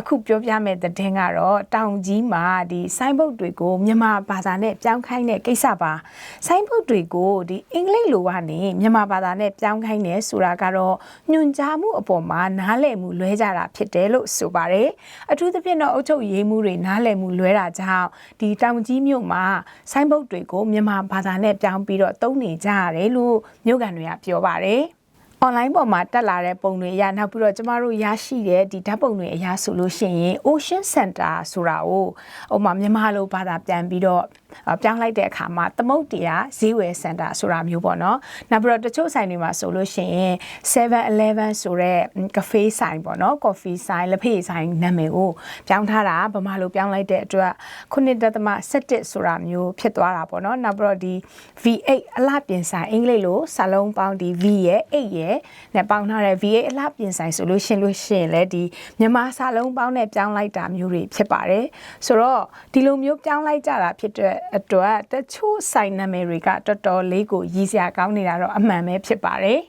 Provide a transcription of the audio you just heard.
အခုပြောပြမယ့်သတင်းကတော့တောင်ကြီးမှာဒီဆိုင်းဘုတ်တွေကိုမြန်မာဘာသာနဲ့ပြောင်းခိုင်းတဲ့ကိစ္စပါဆိုင်းဘုတ်တွေကိုဒီအင်္ဂလိပ်လိုကနေမြန်မာဘာသာနဲ့ပြောင်းခိုင်းတယ်ဆိုတာကတော့ညွန်ကြားမှုအပေါ်မှာနားလည်မှုလွဲကြတာဖြစ်တယ်လို့ဆိုပါတယ်အထူးသဖြင့်တော့အုတ်ချုပ်ရေးမှုတွေနားလည်မှုလွဲတာကြောင့်ဒီတောင်ကြီးမြို့မှာဆိုင်းဘုတ်တွေကိုမြန်မာဘာသာနဲ့ပြောင်းပြီးတော့သုံးနေကြရတယ်လို့မြို့ကန်တွေကပြောပါတယ် online ပေါ်မှာတက်လာတဲ့ပုံတွေအရနောက်ပြီးတော့ကျမတို့ရရှိတဲ့ဒီဓာတ်ပုံတွေအရဆိုလို့ရှိရင် Ocean Center ဆိုတာကိုဟိုမှာမြန်မာလိုဘာသာပြန်ပြီးတော့အ ပြောင်းလိုက်တဲ့အခါမှာသမုတ်တရားဈေးဝယ်စင်တာဆိုတာမျိုးပေါ့နော်နောက်ပြီးတော့တချို့ဆိုင်တွေမှာဆိုလို့ရှိရင် 7-Eleven ဆိုတဲ့ကဖေးဆိုင်ပေါ့နော် coffee ဆိုင်လက်ဖေးဆိုင်နာမည်ကိုပြောင်းထားတာဗမာလိုပြောင်းလိုက်တဲ့အတွက်9.7ဆိုတာမျိုးဖြစ်သွားတာပေါ့နော်နောက်ပြီးတော့ဒီ V8 အလှပြင်ဆိုင်အင်္ဂလိပ်လိုစာလုံးပေါင်းဒီ V ရဲ့8ရဲ့နဲ့ပေါင်းထားတဲ့ V8 အလှပြင်ဆိုင်ဆိုလို့ရှင်းလို့ရှိရင်လည်းဒီမြန်မာစာလုံးပေါင်းနဲ့ပြောင်းလိုက်တာမျိုးတွေဖြစ်ပါတယ်ဆိုတော့ဒီလိုမျိုးပြောင်းလိုက်ကြတာဖြစ်တဲ့အတွက်တချို့ဆိုင်နာမည်တွေကတော်တော်လေးကိုရည်စရာကောင်းနေတာတော့အမှန်ပဲဖြစ်ပါတယ်